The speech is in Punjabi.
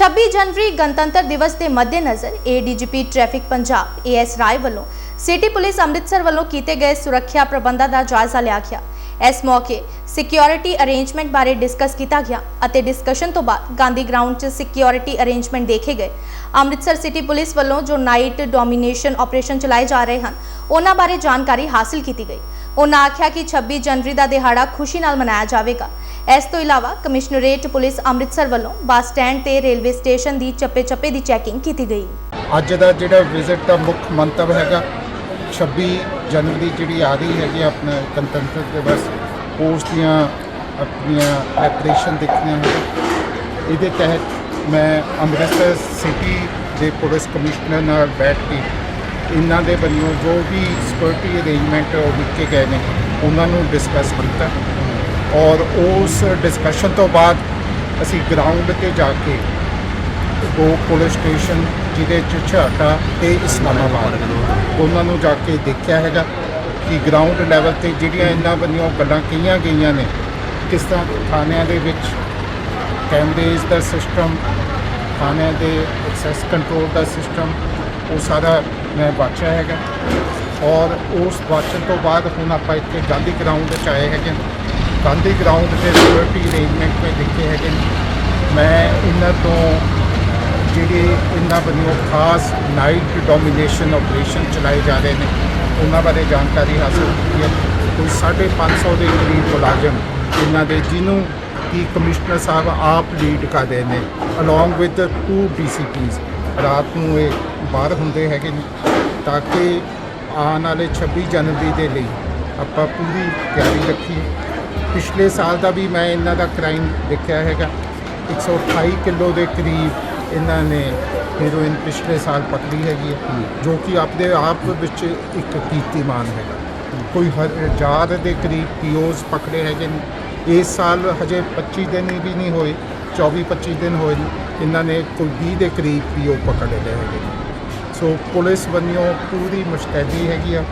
26 ਜਨਵਰੀ ਗਣਤੰਤਰ ਦਿਵਸ ਦੇ ਮੱਦੇਨਜ਼ਰ ADGP traffic Punjab A S Rai city police Amritsar ਵੱਲੋਂ ਕੀਤੇ ਗਏ ਸੁਰੱਖਿਆ ਪ੍ਰਬੰਧਾਂ ਦਾ ਜਾਇਜ਼ਾ ਲਿਆ ਗਿਆ ਇਸ ਮੌਕੇ ਸਿਕਿਉਰਿਟੀ ਅਰੇਂਜਮੈਂਟ ਬਾਰੇ ਡਿਸਕਸ ਕੀਤਾ ਗਿਆ ਅਤੇ ਡਿਸਕਸ਼ਨ ਤੋਂ ਬਾਅਦ ਗਾਂਧੀ ਗਰਾਊਂਡ 'ਚ ਸਿਕਿਉਰਿਟੀ ਅਰੇਂਜਮੈਂਟ ਦੇਖੇ ਗਏ ਅੰਮ੍ਰਿਤਸਰ ਸਿਟੀ ਪੁਲਿਸ ਵੱਲੋਂ ਜੋ ਨਾਈਟ ਡੋਮੀਨੇਸ਼ਨ ਆਪਰੇਸ਼ਨ ਚਲਾਏ ਜਾ ਰਹੇ ਹਨ ਉਹਨਾਂ ਬਾਰੇ ਜਾਣਕਾਰੀ ਹਾਸਲ ਕੀਤੀ ਗਈ ਉਹਨਾਂ ਆਖਿਆ ਕਿ 26 ਜਨਵਰੀ ਦਾ ਦਿਹਾੜਾ ਖੁਸ਼ੀ ਨਾਲ ਮਨਾਇਆ ਜਾਵੇਗਾ ਇਸ ਤੋਂ ਇਲਾਵਾ ਕਮਿਸ਼ਨਰੇਟ ਪੁਲਿਸ ਅੰਮ੍ਰਿਤਸਰ ਵੱਲੋਂ ਬੱਸ ਸਟੈਂਡ ਤੇ ਰੇਲਵੇ ਸਟੇਸ਼ਨ ਦੀ ਚੱਪੇ-ਚੱਪੇ ਦੀ ਚੈਕਿੰਗ ਕੀਤੀ ਗਈ। ਅੱਜ ਦਾ ਜਿਹੜਾ ਵਿਜ਼ਿਟ ਦਾ ਮੁੱਖ ਮੰਤਵ ਹੈਗਾ 26 ਜਨਵਰੀ ਜਿਹੜੀ ਆ ਰਹੀ ਹੈਗੀ ਆਪਣਾ ਗਣਤੰਤਰ ਦਿਵਸ, ਉਸ ਦੀਆਂ ਆਪਣੀਆਂ ਐਪਰੇਸ਼ਨ ਦੇਖਣੀਆਂ ਹੈ ਇਹਦੇ ਤਹਿਤ ਮੈਂ ਅੰਮ੍ਰਿਤਸਰ ਸਿਟੀ ਦੇ ਪੁਲਿਸ ਕਮਿਸ਼ਨਰ ਨਾਲ ਬੈਠ ਕੇ ਇਹਨਾਂ ਦੇ ਵੱਲੋਂ ਜੋ ਵੀ ਸਿਕਿਉਰਿਟੀ ਅਰੇਂਜਮੈਂਟ ਦਿੱਤੇ ਗਏ ਨੇ, ਉਹਨਾਂ ਨੂੰ ਡਿਸਕਸ ਕੀਤਾ। ਔਰ ਉਸ ਡਿਸਕਸ਼ਨ ਤੋਂ ਬਾਅਦ ਅਸੀਂ ਗਰਾਊਂਡ ਤੇ ਜਾ ਕੇ ਉਹ ਪੁਲਿਸ ਸਟੇਸ਼ਨ ਜਿਹਦੇ ਚ ਛਾਟਾ ਤੇ ਇਸਲਾਮਾਬਾਦ। ਉਹਨਾਂ ਨੂੰ ਜਾ ਕੇ ਦੇਖਿਆ ਹੈਗਾ ਕਿ ਗਰਾਊਂਡ ਲੈਵਲ ਤੇ ਜਿਹੜੀਆਂ ਇਹਨਾਂ ਵੱਲੋਂ ਗੱਲਾਂ ਕਹੀਆਂ ਗਈਆਂ ਨੇ। ਕਿਸ ਤਰ੍ਹਾਂ ਥਾਣਿਆਂ ਦੇ ਵਿੱਚ ਕੈਮਰੇਜ਼ ਦਾ ਸਿਸਟਮ ਥਾਣਿਆਂ ਦੇ ਐਕਸੈਸ ਕੰਟਰੋਲ ਦਾ ਸਿਸਟਮ ਉਹ ਸਾਰਾ ਮੈਂ ਵਾਚਿਆ ਹੈਗਾ। ਔਰ ਉਸ ਵਾਚਣ ਤੋਂ ਬਾਅਦ ਹੁਣ ਆਪਾਂ ਇੱਥੇ ਗਾਂਧੀ ਗਰਾਊਂਡ 'ਚ ਆਏ ਹੈਗੇ। ਗਾਂਧੀ ਗਰਾਊਂਡ ਤੇ ਸਿਕਿਉਰਿਟੀ ਅਰੇਂਜਮੈਂਟ ਮੈਂ ਦੇਖੇ ਹੈਗੇ ਨੇ। ਮੈਂ ਇਹਨਾਂ ਤੋਂ ਜਿਹੜੇ ਇਹਨਾਂ ਵੱਲੋਂ ਖਾਸ ਨਾਈਟ ਡੋਮੀਨੇਸ਼ਨ ਆਪਰੇਸ਼ਨ ਚਲਾਏ ਜਾ ਰਹੇ ਨੇ, ਉਹਨਾਂ ਬਾਰੇ ਜਾਣਕਾਰੀ ਹਾਸਲ ਕੀਤੀ ਹੈ। ਕੋਈ 550 ਦੇ ਕਰੀਬ ਮੁਲਾਜ਼ਮ ਇਹਨਾਂ ਦੇ, ਜਿਹਨੂੰ ਕਿ ਕਮਿਸ਼ਨਰ ਸਾਹਿਬ ਆਪ ਲੀਡ ਕਰ ਰਹੇ ਨੇ ਅਲੋਂਗ ਵਿਦ ਟੂ ਡੀਸੀਪੀਜ਼ ਰਾਤ ਨੂੰ ਇਹ ਬਾਹਰ ਹੁੰਦੇ ਹੈਗੇ ਨੇ, ਤਾਂ ਕਿ ਆਉਣ ਵਾਲੇ 26 ਜਨਵਰੀ ਦੇ ਲਈ ਆਪਾਂ ਪੂਰੀ ਤਿਆਰੀ ਰੱਖੀਏ ਪਿਛਲੇ ਸਾਲ ਦਾ ਵੀ ਮੈਂ ਇਹਨਾਂ ਦਾ ਕ੍ਰਾਈਮ ਦੇਖਿਆ ਹੈਗਾ। 128 ਕਿਲੋ ਦੇ ਕਰੀਬ ਇਹਨਾਂ ਨੇ ਹੀਰੋਇਨ ਪਿਛਲੇ ਸਾਲ ਪਕੜੀ ਹੈਗੀ ਹੈ ਜੋ ਕਿ ਆਪਦੇ ਆਪ ਵਿੱਚ ਇੱਕ ਕੀਰਤੀਮਾਨ ਹੈਗਾ। ਕੋਈ ਹਜ਼ਾਰ ਦੇ ਕਰੀਬ ਪੀਓਜ਼ ਪਕੜੇ ਹੈਗੇ ਨੇ। ਇਸ ਸਾਲ ਹਜੇ 25 ਦਿਨ ਵੀ ਨਹੀਂ ਹੋਏ 24 25 ਦਿਨ ਹੋਏ ਇਹਨਾਂ ਨੇ ਕੋਈ 20 ਦੇ ਕਰੀਬ ਪੀਓ ਪਕੜੇ ਹੈਗੇ ਸੋ ਪੁਲਿਸ ਵੱਲੋਂ ਪੂਰੀ ਮੁਸ਼ਤੈਦੀ ਹੈਗੀ ਆ।